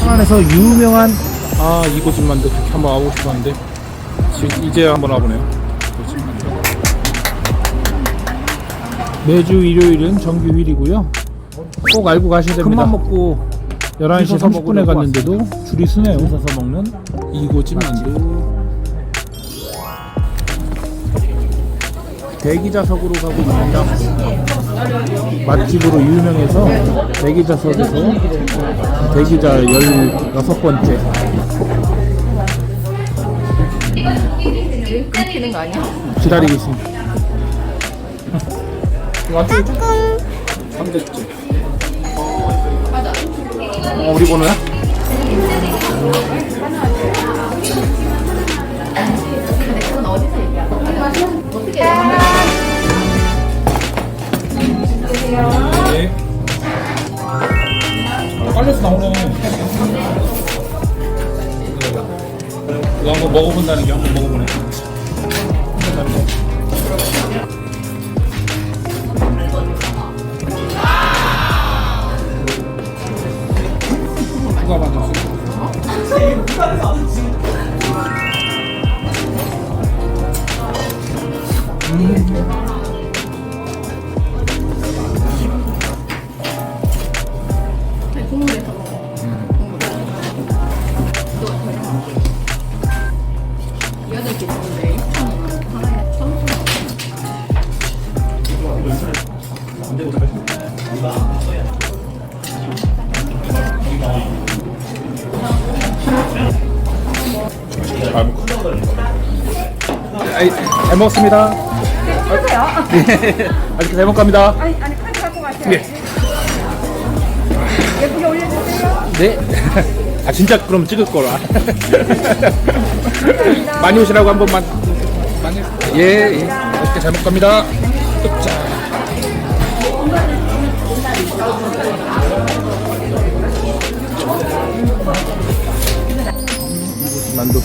안에서 유명한 아 이곳집 만두 한번 와보고 싶었는데 지금 이제 한번 와보네요. 이곳집 만두. 매주 일요일은 정규 휴일이고요. 꼭 알고 가셔야 됩니다. 큰맘 먹고 11시 줄 서서 30분에 먹으려고 갔는데도 줄이 서네요. 서서 먹는 이곳집 만두. 대기자석으로 가고 있습니다. 맛집으로 유명해서 대기자석에서 대기자 16번째 끊기는 거 아니야? 기다리고 있습니다. 완전 3대째. 어, 우리 번호야? 빨려서 나오네. 이거 한번 먹어본다는 게 한번 먹어보네. 누가 만들었어? 국물에서 먹어. 여덟 개 주는데 6천 원. 하나에 3천 원. 아이, 잘 먹었습니다. 드세요. 아직 잘 먹갑니다. 아니 아니 카드 갖고 가세요. 네. 예쁘게 올려주세요. 네. 아 진짜 그럼 찍을 거라. 많이 오시라고 한 번만. 많이. 예. 예. 맛있게 잘 먹갑니다. 자. 만두.